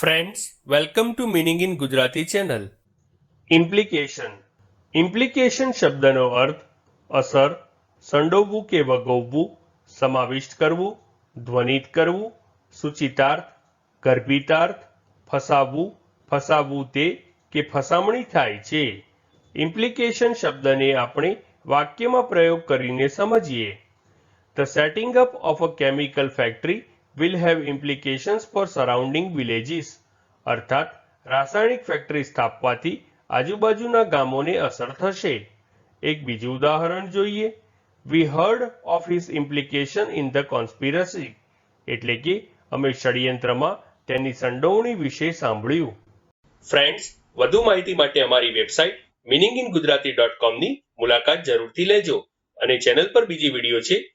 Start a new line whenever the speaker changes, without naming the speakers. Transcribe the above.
Friends welcome to meaning in Gujarati channel implication implication શબ્દનો અર્થ અસર, સંડોવવું કે વગોવવું, સમાવિષ્ટ કરવું, ધ્વનિત કરવું, સૂચિતાર્થ, ગર્ભિતાર્થ, ફસાવવું ફસાવવું તે કે ફસામણી થાય છે. ઇમ્પ્લિકેશન શબ્દને આપણે વાક્યમાં પ્રયોગ કરીને સમજીએ. The setting up of a chemical factory will have implications for surrounding villages. અર્થાત, રાસાયણિક ફેક્ટરી સ્થાપવાથી આજુબાજુના ગામોને અસર થશે. એક બીજું ઉદાહરણ જોઈએ. We heard of his implication in the conspiracy એટલે કે, અમે ષડયંત્રમાં તેની સંડોવણી વિશે સાંભળ્યું. ફ્રેન્ડ્સ વધુ માહિતી માટે અમારી website meaning in Gujarati dot કોમની મુલાકાત જરૂરથી લેજો. અને ચેનલ પર બીજી વીડિયો છે